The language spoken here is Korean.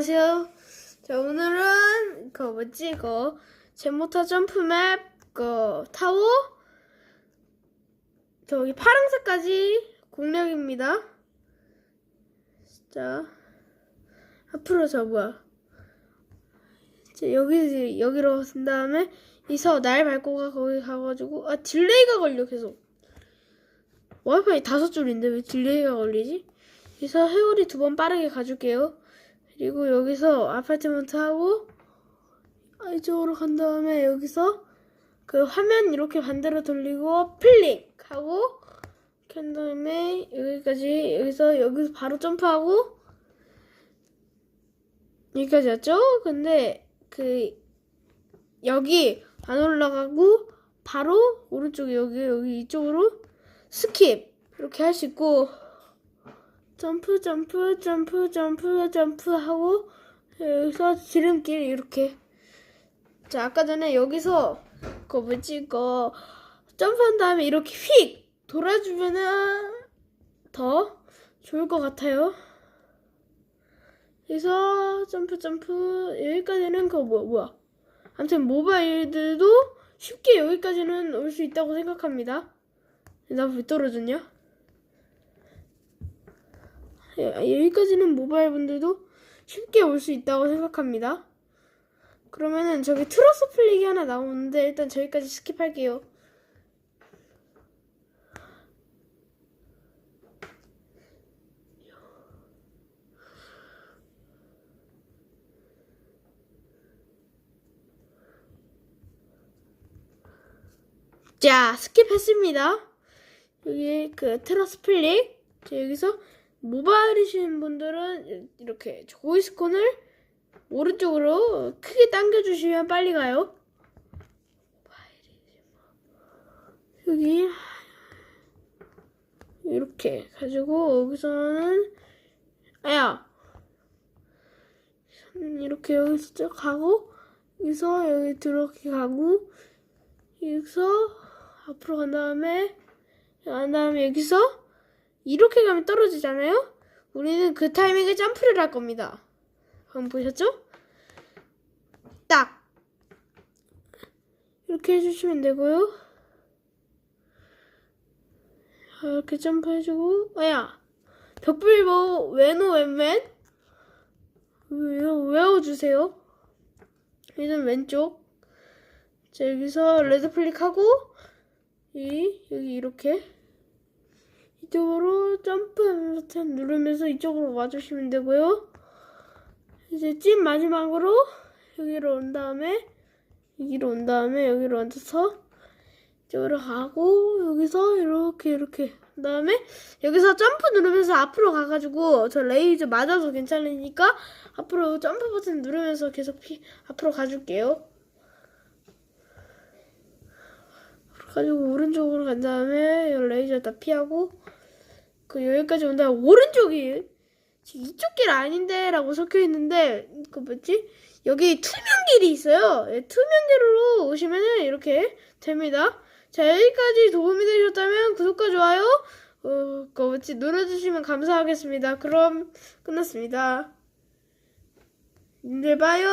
안녕하세요. 자, 오늘은 그 뭐지, 그 제모타 점프맵 그 타워 저기 파란색까지 공략입니다. 자, 앞으로 저 뭐야? 자, 여기 여기로 쓴 다음에 이서 날 밟고 가 거기 가가지고 아 딜레이가 걸려 계속. 와이파이 다섯 줄인데 왜 딜레이가 걸리지? 여기서 회오리 두 번 빠르게 가줄게요. 그리고 여기서 아파트먼트 하고 아, 이쪽으로 간 다음에 여기서 그 화면 이렇게 반대로 돌리고 플릭 하고 한 다음에 여기까지 여기서 여기서 바로 점프하고 여기까지 왔죠? 근데 그 여기 안 올라가고 바로 오른쪽에 여기 여기 이쪽으로 스킵 이렇게 할 수 있고 점프 점프 점프 점프 점프 하고 여기서 지름길 이렇게. 자 아까 전에 여기서 그 뭐지? 그 점프한 다음에 이렇게 휙 돌아주면은 더 좋을 것 같아요. 그래서 점프 점프. 여기까지는 그 뭐, 뭐야? 아무튼 모바일들도 쉽게 여기까지는 올 수 있다고 생각합니다. 나 왜 떨어졌냐? 예, 여기까지는 모바일 분들도 쉽게 올 수 있다고 생각합니다. 그러면은 저기 트러스 플릭이 하나 나오는데 일단 저기까지 스킵할게요. 자, 스킵했습니다. 여기 그 트러스 플릭. 자, 여기서 모바일이신 분들은 이렇게 조이스콘을 오른쪽으로 크게 당겨주시면 빨리 가요. 여기. 이렇게 가지고 여기서는 아야. 이렇게 여기서 쭉 가고 여기서 여기 들어게 가고 여기서 앞으로 간 다음에 간 다음에 여기서 이렇게 가면 떨어지잖아요? 우리는 그 타이밍에 점프를 할 겁니다. 방금 보셨죠? 딱! 이렇게 해주시면 되고요. 이렇게 점프해주고, 아야! 벽불보 왼오 왼맨? 외워, 외워주세요. 여기는 왼쪽. 자, 여기서 레드 플릭하고, 이, 여기 이렇게. 이쪽으로 점프 버튼 누르면서 이쪽으로 와주시면 되고요. 이제 찐 마지막으로 여기로 온 다음에 여기로 온 다음에 여기로 앉아서 이쪽으로 가고 여기서 이렇게 이렇게 한 다음에 여기서 점프 누르면서 앞으로 가가지고 저 레이저 맞아도 괜찮으니까 앞으로 점프 버튼 누르면서 계속 피, 앞으로 가줄게요. 가지고 오른쪽으로 간 다음에 레이저 다 피하고 그 여기까지 온 다음에 오른쪽이 이쪽 길 아닌데라고 적혀 있는데 그 뭐지 여기 투명 길이 있어요. 예, 투명 길로 오시면은 이렇게 됩니다. 자 여기까지 도움이 되셨다면 구독과 좋아요 어, 그 뭐지 눌러주시면 감사하겠습니다. 그럼 끝났습니다. 이제 봐요.